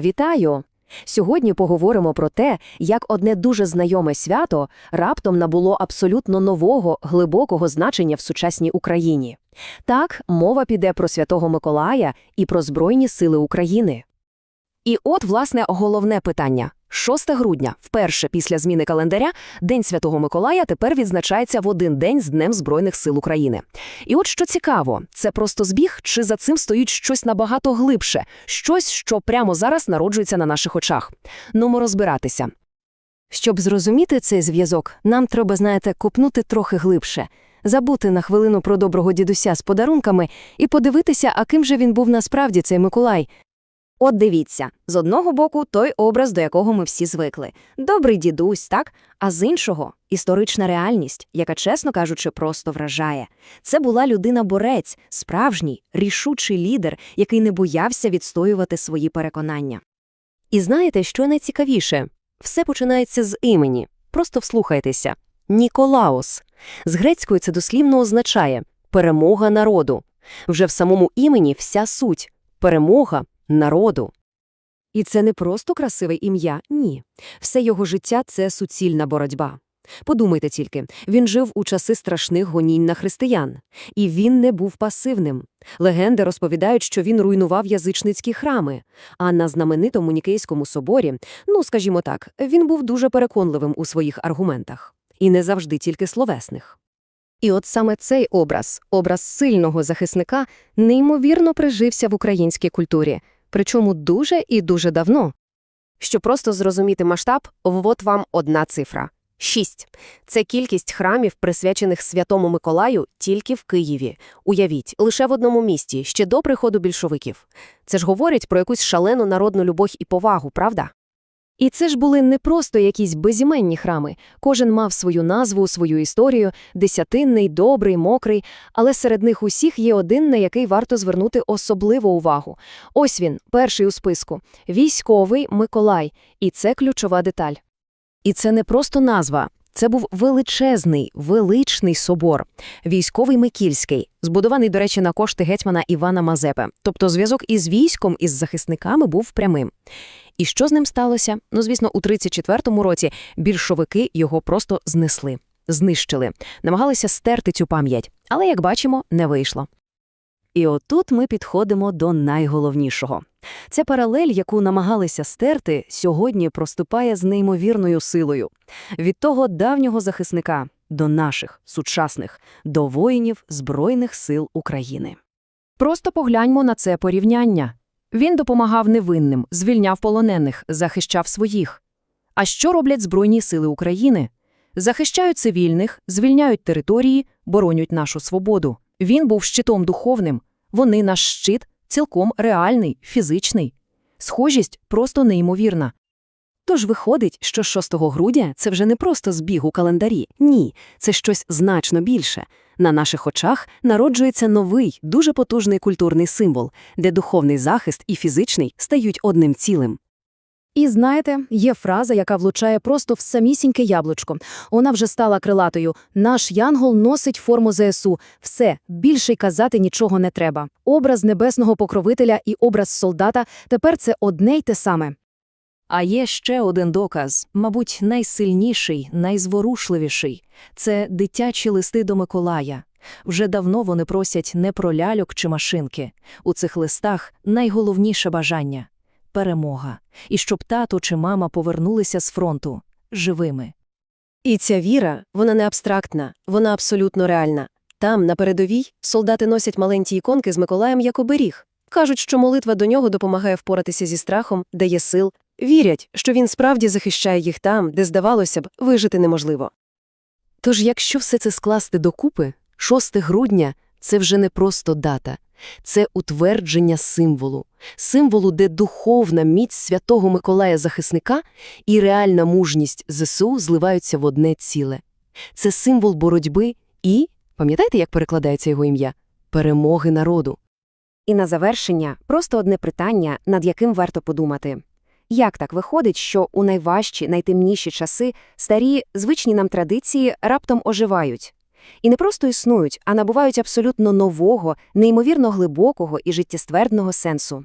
Вітаю! Сьогодні поговоримо про те, як одне дуже знайоме свято раптом набуло абсолютно нового, глибокого значення в сучасній Україні. Так, мова піде про Святого Миколая і про Збройні сили України. І от, власне, головне питання. 6 грудня, вперше після зміни календаря, День Святого Миколая тепер відзначається в один день з Днем Збройних сил України. І от що цікаво, це просто збіг, чи за цим стоїть щось набагато глибше, щось, що прямо зараз народжується на наших очах. Нумо розбиратися. Щоб зрозуміти цей зв'язок, нам треба, знаєте, купнути трохи глибше, забути на хвилину про доброго дідуся з подарунками і подивитися, а ким же він був насправді цей Миколай. От дивіться, з одного боку той образ, до якого ми всі звикли. Добрий дідусь, так? А з іншого – історична реальність, яка, чесно кажучи, просто вражає. Це була людина-борець, справжній, рішучий лідер, який не боявся відстоювати свої переконання. І знаєте, що найцікавіше? Все починається з імені. Просто вслухайтеся. Ніколаус. З грецької це дослівно означає «перемога народу». Вже в самому імені вся суть – перемога народу. І це не просто красиве ім'я, ні. Все його життя – це суцільна боротьба. Подумайте тільки, він жив у часи страшних гонінь на християн. І він не був пасивним. Легенди розповідають, що він руйнував язичницькі храми. А на знаменитому Нікейському соборі, ну, скажімо так, він був дуже переконливим у своїх аргументах. І не завжди тільки словесних. І от саме цей образ, образ сильного захисника, неймовірно прижився в українській культурі, причому дуже і дуже давно. Щоб просто зрозуміти масштаб, ввод вам одна цифра. Шість. Це кількість храмів, присвячених Святому Миколаю, тільки в Києві. Уявіть, лише в одному місті, ще до приходу більшовиків. Це ж говорить про якусь шалену народну любов і повагу, правда? І це ж були не просто якісь безіменні храми. Кожен мав свою назву, свою історію, десятинний, добрий, мокрий, але серед них усіх є один, на який варто звернути особливу увагу. Ось він, перший у списку – військовий Миколай. І це ключова деталь. І це не просто назва. Це був величезний, величний собор, військовий Микільський, збудований, до речі, на кошти гетьмана Івана Мазепи. Тобто зв'язок із військом, із захисниками був прямим. І що з ним сталося? Ну, звісно, у 34-му році більшовики його просто знесли, знищили, намагалися стерти цю пам'ять, але, як бачимо, не вийшло. І отут ми підходимо до найголовнішого. Ця паралель, яку намагалися стерти, сьогодні проступає з неймовірною силою. Від того давнього захисника до наших, сучасних, до воїнів Збройних сил України. Просто погляньмо на це порівняння. Він допомагав невинним, звільняв полонених, захищав своїх. А що роблять Збройні сили України? Захищають цивільних, звільняють території, боронять нашу свободу. Він був щитом духовним. Вони наш щит цілком реальний, фізичний. Схожість просто неймовірна. Тож виходить, що 6 грудня це вже не просто збіг у календарі. Ні, це щось значно більше. На наших очах народжується новий, дуже потужний культурний символ, де духовний захист і фізичний стають одним цілим. І знаєте, є фраза, яка влучає просто в самісіньке яблучко. Вона вже стала крилатою. Наш янгол носить форму ЗСУ. Все, більше й казати нічого не треба. Образ небесного покровителя і образ солдата тепер це одне й те саме. А є ще один доказ, мабуть, найсильніший, найзворушливіший – це дитячі листи до Миколая. Вже давно вони просять не про ляльок чи машинки. У цих листах найголовніше бажання – перемога. І щоб тато чи мама повернулися з фронту живими. І ця віра, вона не абстрактна, вона абсолютно реальна. Там, на передовій, солдати носять маленькі іконки з Миколаєм як оберіг. Кажуть, що молитва до нього допомагає впоратися зі страхом, дає сил. Вірять, що він справді захищає їх там, де, здавалося б, вижити неможливо. Тож, якщо все це скласти докупи, 6 грудня – це вже не просто дата. Це утвердження символу. Символу, де духовна міць святого Миколая-захисника і реальна мужність ЗСУ зливаються в одне ціле. Це символ боротьби і, пам'ятаєте, як перекладається його ім'я? Перемоги народу. І на завершення просто одне питання, над яким варто подумати. Як так виходить, що у найважчі, найтемніші часи старі, звичні нам традиції раптом оживають? І не просто існують, а набувають абсолютно нового, неймовірно глибокого і життєствердного сенсу.